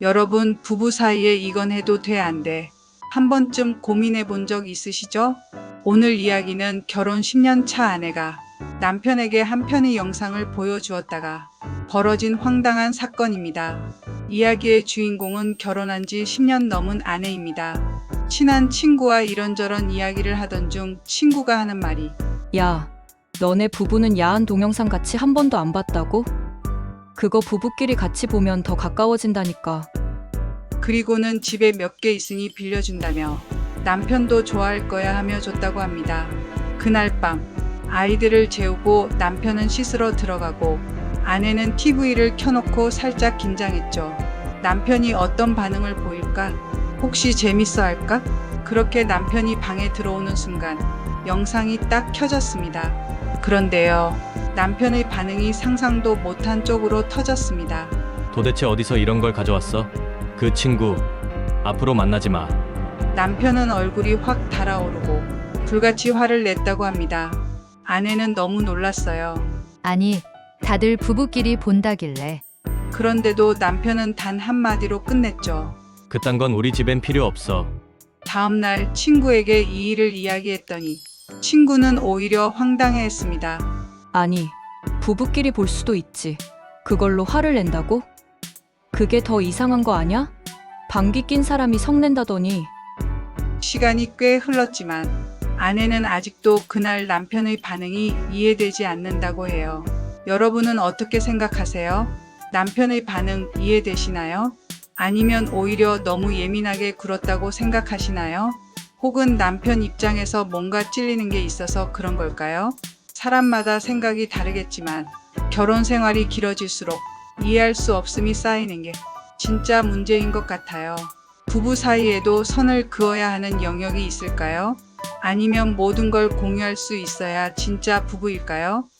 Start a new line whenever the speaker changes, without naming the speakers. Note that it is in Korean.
여러분, 부부 사이에 이건 해도 돼, 안 돼. 한 번쯤 고민해 본 적 있으시죠? 오늘 이야기는 결혼 10년 차 아내가 남편에게 한 편의 영상을 보여주었다가 벌어진 황당한 사건입니다. 이야기의 주인공은 결혼한 지 10년 넘은 아내입니다. 친한 친구와 이런저런 이야기를 하던 중 친구가 하는 말이
야, 너네 부부는 야한 동영상 같이 한 번도 안 봤다고? 그거 부부끼리 같이 보면 더 가까워진다니까.
그리고는 집에 몇 개 있으니 빌려준다며 남편도 좋아할 거야 하며 줬다고 합니다. 그날 밤 아이들을 재우고 남편은 씻으러 들어가고 아내는 TV를 켜놓고 살짝 긴장했죠. 남편이 어떤 반응을 보일까? 혹시 재밌어 할까? 그렇게 남편이 방에 들어오는 순간 영상이 딱 켜졌습니다. 그런데요, 남편의 반응이 상상도 못한 쪽으로 터졌습니다.
도대체 어디서 이런 걸 가져왔어? 그 친구 앞으로 만나지 마.
남편은 얼굴이 확 달아오르고 불같이 화를 냈다고 합니다. 아내는 너무 놀랐어요.
아니, 다들 부부끼리 본다길래.
그런데도 남편은 단 한마디로 끝냈죠.
그딴 건 우리 집엔 필요 없어.
다음날 친구에게 이 일을 이야기했더니 친구는 오히려 황당해했습니다.
아니, 부부끼리 볼 수도 있지. 그걸로 화를 낸다고? 그게 더 이상한 거 아냐? 방귀 낀 사람이 성낸다더니
시간이 꽤 흘렀지만 아내는 아직도 그날 남편의 반응이 이해되지 않는다고 해요. 여러분은 어떻게 생각하세요? 남편의 반응 이해되시나요? 아니면 오히려 너무 예민하게 굴었다고 생각하시나요? 혹은 남편 입장에서 뭔가 찔리는 게 있어서 그런 걸까요? 사람마다 생각이 다르겠지만 결혼 생활이 길어질수록 이해할 수 없음이 쌓이는 게 진짜 문제인 것 같아요. 부부 사이에도 선을 그어야 하는 영역이 있을까요? 아니면 모든 걸 공유할 수 있어야 진짜 부부일까요?